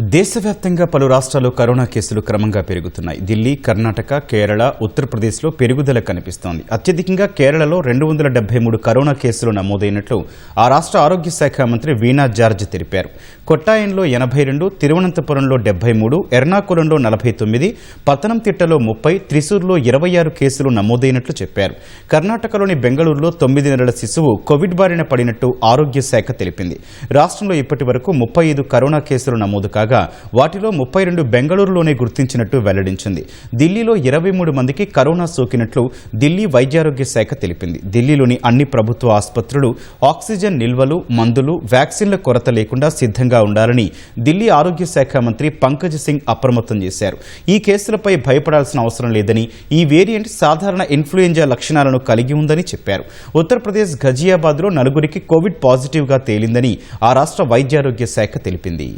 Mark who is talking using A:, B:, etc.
A: దేశవ్యాప్తంగా పలు రాష్ట్రాల్లో కరోనా కేసులు క్రమంగా పెరుగుతున్నాయి. ఢిల్లీ కర్ణాటక కేరళ ఉత్తరప్రదేశ్లో పెరుగుదల కనిపిస్తోంది. అత్యధికంగా కేరళలో రెండు వందల డెబ్బై మూడు కరోనా కేసులు నమోదైనట్లు ఆ రాష్ట్ర ఆరోగ్య శాఖ మంత్రి వీణా జార్జ్ తెలిపారు. కొట్టాయంలో ఎనభై రెండు తిరువనంతపురంలో డెబ్బై మూడు ఎర్నాకులంలో నలభై తొమ్మిది పతనంతిట్టలో ముప్పై త్రిశూర్లో ఇరవై ఆరు కేసులు నమోదైనట్లు చెప్పారు. కర్ణాటకలోని బెంగళూరులో తొమ్మిది నెలల శిశువు కోవిడ్ బారిన పడినట్టు ఆరోగ్య శాఖ తెలిపింది. రాష్ట్రంలో ఇప్పటి వరకు ముప్పై ఐదు కరోనా కేసులు నమోదు కాగా వాటిలో ముప్పై రెండు బెంగళూరులోనే గుర్తించినట్టు వెల్లడించింది. ఢిల్లీలో ఇరవై మూడు మందికి కరోనా సోకినట్లు ఢిల్లీ వైద్యారోగ్య శాఖ తెలిపింది. ఢిల్లీలోని అన్ని ప్రభుత్వ ఆసుపత్రులు ఆక్సిజన్ నిల్వలు మందులు వ్యాక్సిన్ల కొరత లేకుండా సిద్ధంగా ఉండాలని ఢిల్లీ ఆరోగ్య శాఖ మంత్రి పంకజ్ సింగ్ అప్రమత్తం చేశారు. ఈ కేసులపై భయపడాల్సిన అవసరం లేదని ఈ వేరియంట్ సాధారణ ఇన్ఫ్లుయెంజా లక్షణాలను కలిగి ఉందని చెప్పారు. ఉత్తరప్రదేశ్ ఘజియాబాద్లో నలుగురికి కోవిడ్ పాజిటివ్గా తేలిందని ఆ రాష్ట్ర వైద్యారోగ్య శాఖ తెలిపింది.